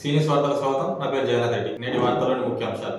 Seniors వార్తల స్వాగతం. నా పేరు జగన్నాథ్ రెడ్డి. నేటి వార్తలోని ముఖ్యాంశాలు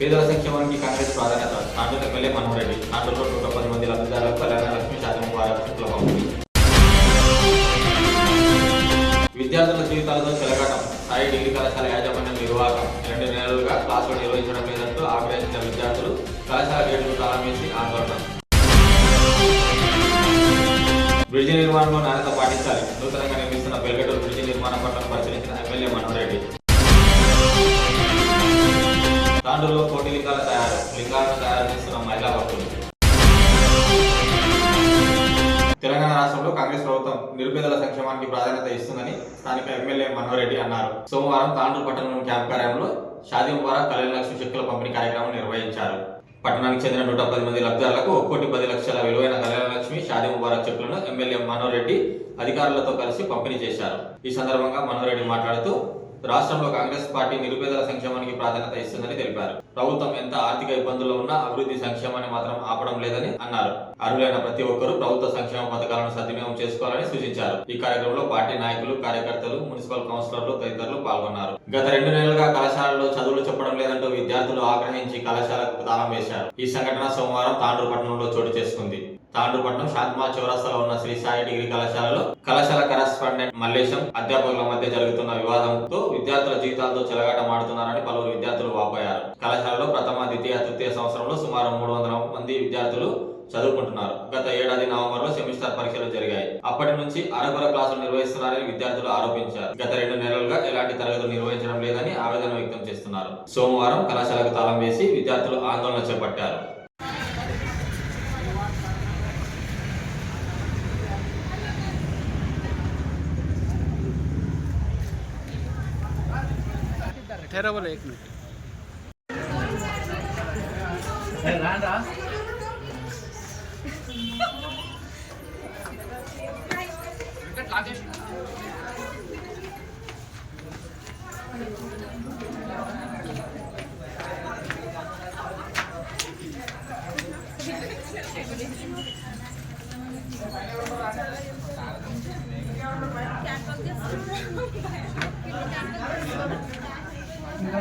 పేదల సంక్షేమానికి కాంగ్రెస్ ప్రాధాన్యత. నాటూరు ఎమ్మెల్యే మనోహర్ రెడ్డి. నాటూరులో నూట పది మంది లబ్ధిదారులకు కళ్యాణ లక్ష్మి శాతం వారి చెట్ల పంపిణీ విద్యార్థుల జీవితాలతో చెలగటం. స్థాయి డిగ్రీ కళాశాల యాజమాన్యం నిర్వాహకం. రెండు నెలలుగా క్లాసులు నిర్వహించడం లేదంటూ ఆగ్రహించిన విద్యార్థులు కళాశాల గేట్లు తాళం వేసి ఆందోళన. బ్రిడ్జి నిర్మాణంలో నాణ్యత పాటించాలి నూతనంగా నిర్మిస్తున్న బెల్గటూరు బ్రిడ్జి నిర్మాణం పట్ల పరిశీలించిన ఎమ్మెల్యే మనోహర్ రెడ్డి తాండూరులో కోటి లింగాల తయారు లింగాలను తయారు చేస్తున్న మహిళా భక్తులు. తెలంగాణ రాష్ట్రంలో కాంగ్రెస్ ప్రభుత్వం నిరుపేదల సంక్షేమానికి ప్రాధాన్యత ఇస్తుందని స్థానిక ఎమ్మెల్యే మనోహర్ రెడ్డి అన్నారు. సోమవారం తాండూరు పట్టణం క్యాంప్ కార్యాలయంలో షాదీ ముబారక్ కళ్యాణ లక్ష్మి చెక్కుల పంపిణీ కార్యక్రమం నిర్వహించారు. పట్టణానికి చెందిన నూట పది మంది లబ్ధిదారులకు ఒక్కోటి పది లక్షల విలువైన కళ్యాణలక్ష్మి షాదీ ముబారక్ చెక్కులను ఎమ్మెల్యే మనోహర్ రెడ్డి అధికారులతో కలిసి పంపిణీ చేశారు. ఈ సందర్భంగా మనోహర్ రెడ్డి మాట్లాడుతూ రాష్ట్రంలో కాంగ్రెస్ పార్టీ నిరుపేదల సంక్షేమానికి ప్రాధాన్యత ఇస్తుందని తెలిపారు. ప్రభుత్వం ఎంత ఆర్థిక ఇబ్బందుల్లో ఉన్నా అభివృద్ధి సంక్షేమాన్ని మాత్రం ఆపడం లేదని అన్నారు. అర్హులైన ప్రతి ఒక్కరూ ప్రభుత్వ సంక్షేమ పథకాలను సద్వినియోగం చేసుకోవాలని సూచించారు. ఈ కార్యక్రమంలో పార్టీ నాయకులు కార్యకర్తలు మున్సిపల్ కౌన్సిలర్లు తదితరులు పాల్గొన్నారు. గత రెండు నెలలుగా కళాశాలలో చదువులు చెప్పడం లేదంటూ విద్యార్థులు ఆగ్రహించి కళాశాలకు తాళం వేశారు. ఈ సంఘటన సోమవారం తాండూరు పట్టణంలో చోటు చేసుకుంది. తాండ్రపట్నం శాంతమా చౌరస్తాలో ఉన్న శ్రీ సాయి డిగ్రీ కళాశాలలో కళాశాల కరస్పాండెంట్ మల్లేశం అధ్యాపకుల మధ్య జరుగుతున్న వివాదంతో విద్యార్థుల జీవితాలతో చెలగాటమాడుతున్నారని పలువురు విద్యార్థులు వాపోయారు. కళాశాలలో ప్రథమ ద్వితీయ తృతీయ సంవత్సరంలో సుమారు మూడు వందల మంది విద్యార్థులు చదువుకుంటున్నారు. గత ఏడాది నవంబర్లో సెమిస్టర్ పరీక్షలు జరిగాయి. అప్పటి నుంచి అరకొర క్లాసులు నిర్వహిస్తున్నారని విద్యార్థులు ఆరోపించారు. గత రెండు నెలలుగా ఎలాంటి తరగతులు నిర్వహించడం లేదని ఆవేదన వ్యక్తం చేస్తున్నారు. సోమవారం కళాశాలకు తాళం వేసి విద్యార్థులు ఆందోళన చేపట్టారు. ठहरा बोला एक मिनट Thank you.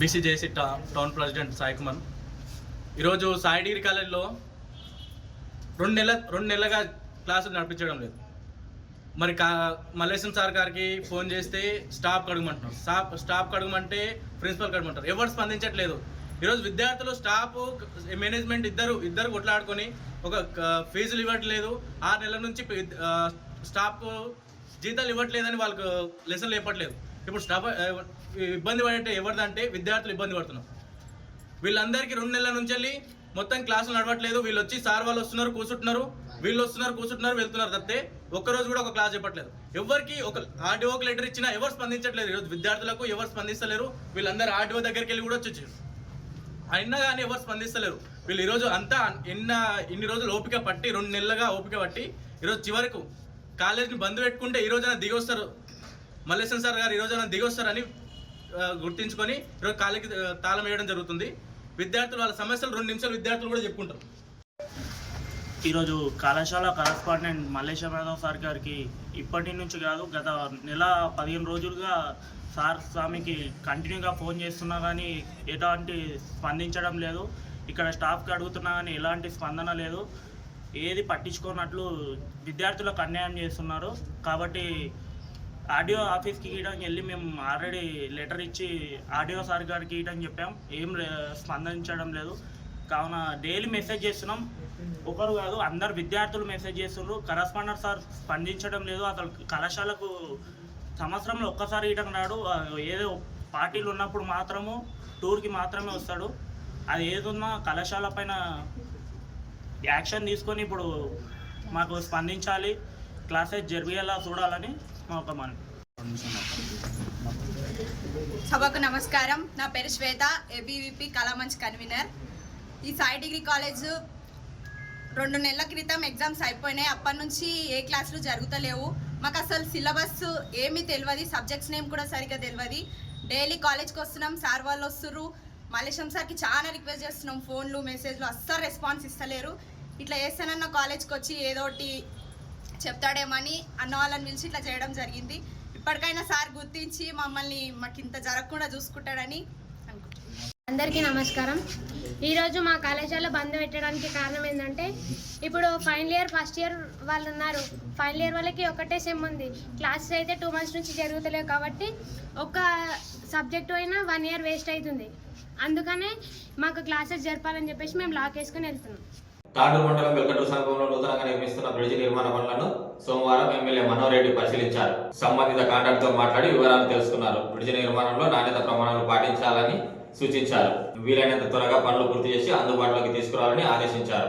బీసీజేసీ టా టౌన్ ప్రెసిడెంట్ సాయి కుమార్ ఈరోజు సాయి డిగ్రీ కాలేజ్లో రెండు నెలల రెండు నెలలుగా క్లాసులు నడిపించడం లేదు. మరి కా మల్లేశం సార్ గారికి ఫోన్ చేస్తే స్టాఫ్ కడగమంటున్నారు. స్టాఫ్ స్టాఫ్ కడగమంటే ప్రిన్సిపల్ కడగమంటారు. ఎవరు స్పందించట్లేదు. ఈరోజు విద్యార్థులు స్టాఫ్ మేనేజ్మెంట్ ఇద్దరు ఇద్దరు కొట్లాడుకొని ఒక ఫీజులు ఇవ్వట్లేదు. ఆరు నెలల నుంచి స్టాఫ్ జీతాలు ఇవ్వట్లేదని వాళ్ళకు లెసన్లు ఇవ్వట్లేదు ఇప్పుడు స్టాఫ్ ఇబ్బంది పడే ఎవరిదంటే విద్యార్థులు ఇబ్బంది పడుతున్నారు వీళ్ళందరికీ రెండు నెలల నుంచి వెళ్ళి మొత్తం క్లాసులు నడవట్లేదు. వీళ్ళు వచ్చి సార్ వాళ్ళు వస్తున్నారు కూర్చుంటున్నారు. వీళ్ళు వస్తున్నారు కూర్చుంటున్నారు వెళ్తున్నారు తప్పితే ఒక్కరోజు కూడా ఒక క్లాస్ చెప్పట్లేదు. ఎవరికి ఒక ఆర్డీఓకి లెటర్ ఇచ్చినా ఎవరు స్పందించట్లేదు. ఈరోజు విద్యార్థులకు ఎవరు స్పందిస్తలేరు. వీళ్ళందరూ ఆర్డీఓ దగ్గరికి వెళ్ళి కూడా వచ్చి అయినా కానీ ఎవరు స్పందిస్తలేరు. వీళ్ళు ఈరోజు అంతా ఎన్న ఇన్ని రోజులు ఓపిక పట్టి రెండు నెలలుగా ఓపిక పట్టి ఈరోజు చివరకు కాలేజీని బంద్ పెట్టుకుంటే ఈ రోజైనా దిగొస్తారు. మల్లేశన్ సార్ గారు ఈ రోజైనా దిగొస్తారని గుర్తించుకొని ఈరోజు కాళ్ళకి తాళం వేయడం జరుగుతుంది. విద్యార్థులు వాళ్ళ సమస్యలు రెండు నిమిషాలు విద్యార్థులు కూడా చెప్పుకుంటారు. ఈరోజు కళాశాల కరస్పాండెంట్ మల్లేశ్వర యాదవ్ సార్ గారికి ఇప్పటి నుంచి కాదు గత నెల పదిహేను రోజులుగా సార్ స్వామికి కంటిన్యూగా ఫోన్ చేస్తున్నా కానీ ఎలాంటి స్పందించడం లేదు. ఇక్కడ స్టాఫ్కి అడుగుతున్నా కానీ ఎలాంటి స్పందన లేదు. ఏది పట్టించుకోనట్లు విద్యార్థులకు అన్యాయం చేస్తున్నారు. కాబట్టి ఆడియో ఆఫీస్కి ఇవ్వడానికి వెళ్ళి మేము ఆల్రెడీ లెటర్ ఇచ్చి ఆడియో సార్ గారికి ఇవ్వడానికి చెప్పాం. ఏం లే- స్పందించడం లేదు. కావున డైలీ మెసేజ్ చేస్తున్నాం. ఒకరు కాదు అందరు విద్యార్థులు మెసేజ్ చేస్తున్నారు కరస్పాండర్ సార్ స్పందించడం లేదు. అసలు కళాశాలకు సంవత్సరంలో ఒక్కసారి ఇయటం రాడు. ఏదో పార్టీలు ఉన్నప్పుడు మాత్రము టూర్కి మాత్రమే వస్తాడు. అది ఏదున్నా కళాశాల పైన యాక్షన్ తీసుకొని ఇప్పుడు మాకు స్పందించాలి. క్లాసెస్ జరిగేలా చూడాలని ఒక సభకు నమస్కారం. నా పేరు శ్వేత ఏబీవీపీ కళామంచ్ కన్వీనర్ ఈ సాయి డిగ్రీ కాలేజ్ రెండు నెలల క్రితం ఎగ్జామ్స్ అయిపోయినాయి. అప్పటి నుంచి ఏ క్లాసులు జరుగుతలేవు. మాకు అసలు సిలబస్ ఏమీ తెలియదు సబ్జెక్ట్స్ నేమ్ కూడా సరిగ్గా తెలియదు డైలీ కాలేజ్కి వస్తున్నాం. సార్ వాళ్ళు వస్తుర్రు. మలేషం సార్కి చాలా రిక్వెస్ట్ చేస్తున్నాం. ఫోన్లు మెసేజ్లు అస్సలు రెస్పాన్స్ ఇస్తలేరు. ఇట్లా చేస్తానన్న కాలేజ్కి వచ్చి ఏదో ఒకటి చెప్తాడేమని అన్న వాళ్ళని పిలిచి ఇట్లా చేయడం జరిగింది. ఇప్పటికైనా సార్ గుర్తించి మమ్మల్ని మాకు ఇంత జరగకుండా చూసుకుంటాడని అనుకుంటున్నాను అందరికీ నమస్కారం. ఈరోజు మా కళాశాల బంద్ పెట్టడానికి కారణం ఏంటంటే ఇప్పుడు ఫైనల్ ఇయర్ ఫస్ట్ ఇయర్ వాళ్ళు ఉన్నారు. ఫైనల్ ఇయర్ వాళ్ళకి ఒకటే సెమ్ ఉంది. క్లాసెస్ అయితే టూ మంత్స్ నుంచి జరుగుతలేవు కాబట్టి ఒక సబ్జెక్ట్ అయినా వన్ ఇయర్ వేస్ట్ అవుతుంది. అందుకనే మాకు క్లాసెస్ జరపాలని చెప్పేసి మేము లాక్ వేసుకొని వెళ్తున్నాం. తాండూరు మండలం వెల్కటూరు సమీపంలో నూతనంగా నిర్మిస్తున్న బ్రిడ్జి నిర్మాణ పనులను సోమవారం ఎమ్మెల్యే మనోహర్ రెడ్డి పరిశీలించారు. సంబంధిత కాంట్రాక్ట్తో మాట్లాడి వివరాలు తెలుసుకున్నారు. బ్రిడ్జి నిర్మాణంలో నాణ్యత ప్రమాణాలు పాటించాలని సూచించారు. వీలైనంత త్వరగా పనులు పూర్తి చేసి అందుబాటులోకి తీసుకురావాలని ఆదేశించారు.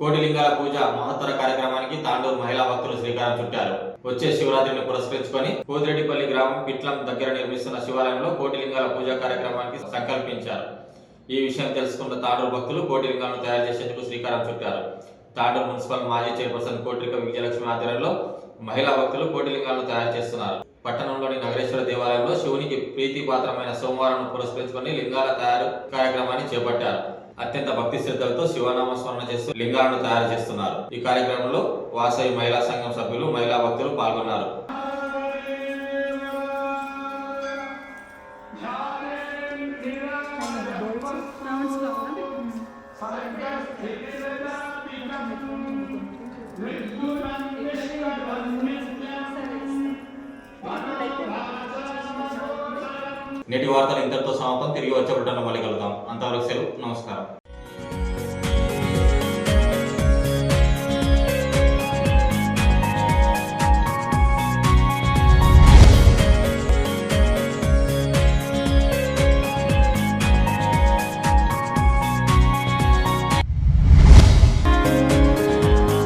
కోటిలింగాల పూజ మహత్తర కార్యక్రమానికి తాండూరు మహిళా భక్తులు శ్రీకారం చుట్టారు. వచ్చే శివరాత్రిని పురస్కరించుకొని కోదిరెడ్డిపల్లి గ్రామం పిట్లం దగ్గర నిర్మిస్తున్న శివాలయంలో కోటిలింగాల పూజ కార్యక్రమానికి సంకల్పించారు. ఈ విషయం తెలుసుకున్న తాండూరు భక్తులు కోటిలింగాలను తయారు చేసేందుకు శ్రీకారం చుట్టారు. తాండూరు మున్సిపల్ మాజీ చైర్పర్సన్ కోట్రిక విజయలక్ష్మి ఆధ్వర్యంలో మహిళా భక్తులు కోటిలింగాలను తయారు చేస్తున్నారు. పట్టణంలోని నగరేశ్వర దేవాలయంలో శివునికి ప్రీతిపాత్రమైన సోమవారం పురస్కరించుకొని లింగాల తయారు కార్యక్రమాన్ని చేపట్టారు. అత్యంత భక్తి శ్రద్ధలతో శివనామ స్మరణ చేస్తూ లింగాలను తయారు చేస్తున్నారు. ఈ కార్యక్రమంలో వాసవి మహిళా సంఘం సభ్యులు మహిళా భక్తులు పాల్గొన్నారు. నేటి వార్తలు ఇంతటితో సమాప్తం. తిరిగి వచ్చే మళ్ళీ కలుద్దాం. అంతవరకు సెలవు. నమస్కారం.